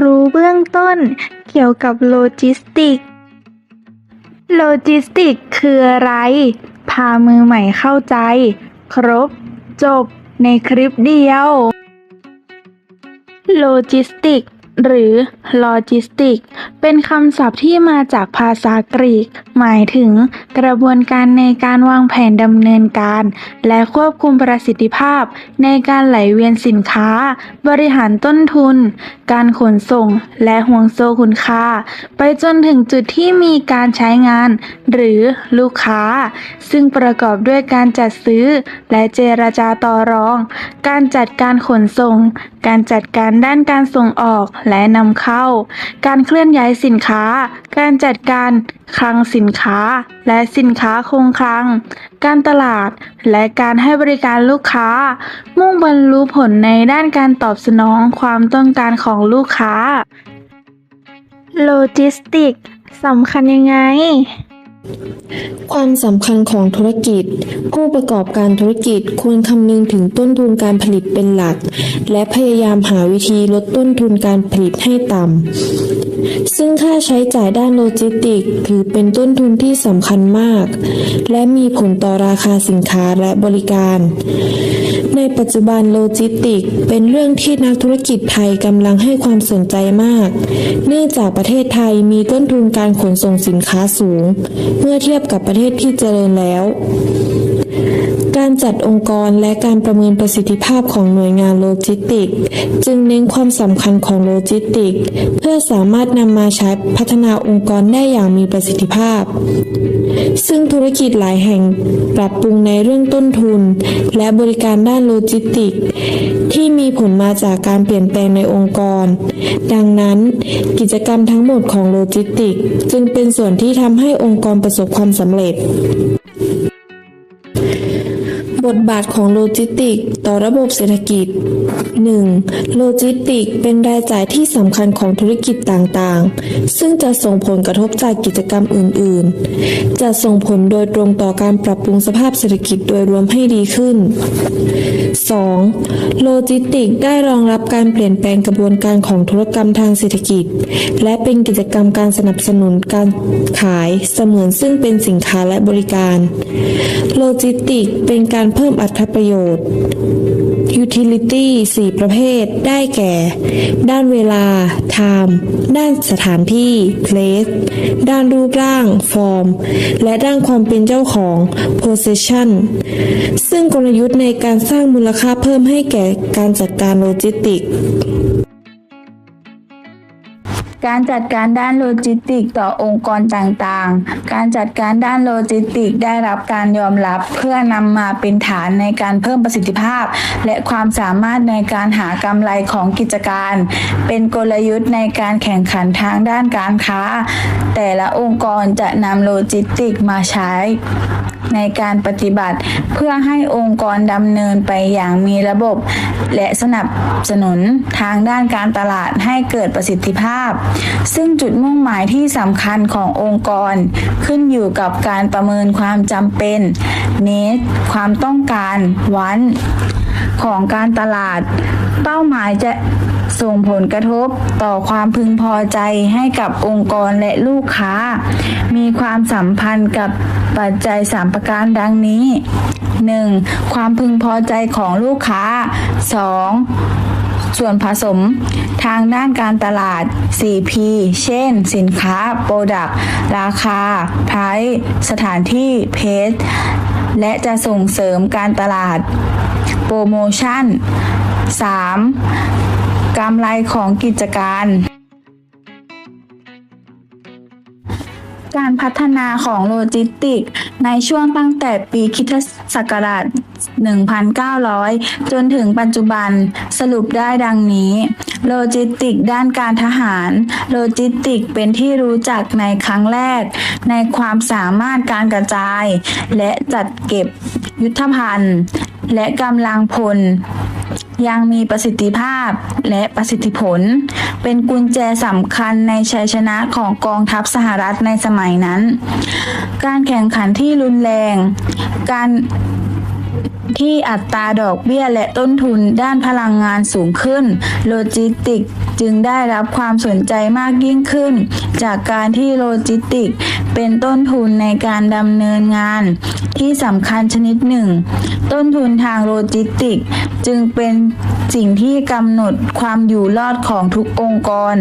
รู้เบื้องต้นเกี่ยวกับโลจิสติก โลจิสติกคืออะไร พามือใหม่เข้าใจ ครบ จบในคลิปเดียว โลจิสติก หรือลจิสติก เป็นคำศัพท์ที่มาจากภาษากรีก หมายถึงกระบวนการในการวางแผนดำเนินการ และควบคุมประสิทธิภาพ ในการไหลเวียนสินค้า บริหารต้นทุน การขนส่ง และห่วงโซ่คุณค่า ไปจนถึงจุดที่มีการใช้งาน หรือลูกค้า ซึ่งประกอบด้วยการจัดซื้อ และเจรจาต่อรอง การจัดการขนส่ง การจัดการด้านการส่งออกและนำเข้า การเคลื่อนย้ายสินค้า การจัดการคลังสินค้า และสินค้าคงคลัง การตลาด และการให้บริการลูกค้า มุ่งบรรลุผลในด้านการตอบสนองความต้องการของลูกค้า โลจิสติกสำคัญยังไง ความสำคัญของธุรกิจ ผู้ประกอบการธุรกิจควรคำนึงถึงต้นทุนการผลิตเป็นหลัก และพยายามหาวิธีลดต้นทุนการผลิตให้ต่ำ ซึ่งค่าใช้จ่ายด้านโลจิสติกส์ถือเป็นต้นทุนที่สำคัญมาก และมีผลต่อราคาสินค้าและบริการ ในปัจจุบันโลจิสติกส์เป็นเรื่องที่นักธุรกิจไทยกำลังให้ความสนใจมาก เนื่องจากประเทศไทยมีต้นทุนการขนส่งสินค้าสูงเมื่อเทียบกับประเทศที่เจริญแล้ว จัดองค์กรและการประเมินประสิทธิภาพของหน่วยงานโลจิสติก จึงเน้นความสำคัญของโลจิสติก เพื่อสามารถนำมาใช้พัฒนาองค์กรได้อย่างมีประสิทธิภาพ ซึ่งธุรกิจหลายแห่งปรับปรุงในเรื่องต้นทุน และบริการด้านโลจิสติก ที่มีผลมาจากการเปลี่ยนแปลงในองค์กร ดังนั้น กิจกรรมทั้งหมดของโลจิสติก จึงเป็นส่วนที่ทำให้องค์กรประสบความสำเร็จ บทบาทของโลจิสติกส์ต่อระบบเศรษฐกิจ 1. โลจิสติกส์เป็นรายจ่ายที่สำคัญของธุรกิจต่างๆ ซึ่งจะส่งผลกระทบจากกิจกรรมอื่นๆ จะส่งผลโดยตรงต่อการปรับปรุงสภาพเศรษฐกิจโดยรวมให้ดีขึ้น 2. โลจิสติกส์ได้รองรับการเปลี่ยนแปลงกระบวนการของธุรกรรมทางเศรษฐกิจ และเป็นกิจกรรมการสนับสนุนการขายเสมือนซึ่งเป็นสินค้าและบริการ โลจิสติกส์เป็นการเพิ่มอัตประโยชน์ Utility 4 ประเภท ได้แก่ ด้านเวลา time ด้านสถานที่ place ด้านรูปร่าง form และด้านความเป็นเจ้าของ possession ซึ่งกลยุทธ์ในการสร้างมูลค่าเพิ่มให้แก่การจัดการโลจิสติกส์ การจัดการด้านโลจิสติกต่อองค์กรต่างๆ การจัดการด้านโลจิสติกได้รับการยอมรับเพื่อนำมาเป็นฐานในการเพิ่มประสิทธิภาพ และความสามารถในการหากำไรของกิจการ เป็นกลยุทธ์ในการแข่งขันทางด้านการค้า แต่ละองค์กรจะนำโลจิสติกมาใช้ในการปฏิบัติเพื่อให้องค์กรดำเนินไปอย่างมีระบบ และสนับสนุนทางด้านการตลาดให้เกิดประสิทธิภาพซึ่งจุดมุ่งหมายที่สำคัญขององค์กร ขึ้นอยู่กับการประเมินความจำเป็น need ความต้องการ want ของการตลาด เป้าหมายจะส่งผลกระทบต่อความพึงพอใจให้กับองค์กรและลูกค้า มีความสัมพันธ์กับปัจจัย3ประการดังนี้ 1. ความพึงพอใจของลูกค้า 2. ส่วนผสมทางด้านการตลาด 4P เช่น สินค้า Product ราคา Price สถานที่ Page และจะส่งเสริมการตลาด โปรโมชั่น 3. กำไรของกิจการ พัฒนาของโลจิสติก ในช่วงตั้งแต่ปีคริสตศักราช 1,900 จนถึงปัจจุบันสรุปได้ดังนี้ โลจิสติกด้านการทหาร โลจิสติกเป็นที่รู้จักในครั้งแรก ในความสามารถการกระจาย และจัดเก็บยุทธภัณฑ์ และกำลังพล ยังมีประสิทธิภาพและประสิทธิผล เป็นกุญแจสำคัญในชัยชนะของกองทัพสหรัฐในสมัยนั้น การแข่งขันที่รุนแรง การ ที่อัตราดอกเบี้ยและต้นทุนด้านพลังงานสูงขึ้น โลจิสติกจึงได้รับความสนใจมากยิ่งขึ้น จากการที่โลจิสติกเป็นต้นทุนในการดำเนินงาน ที่สำคัญชนิดหนึ่ง ต้นทุนทางโลจิสติกจึงเป็นสิ่งที่กำหนดความอยู่รอดของทุกองค์กร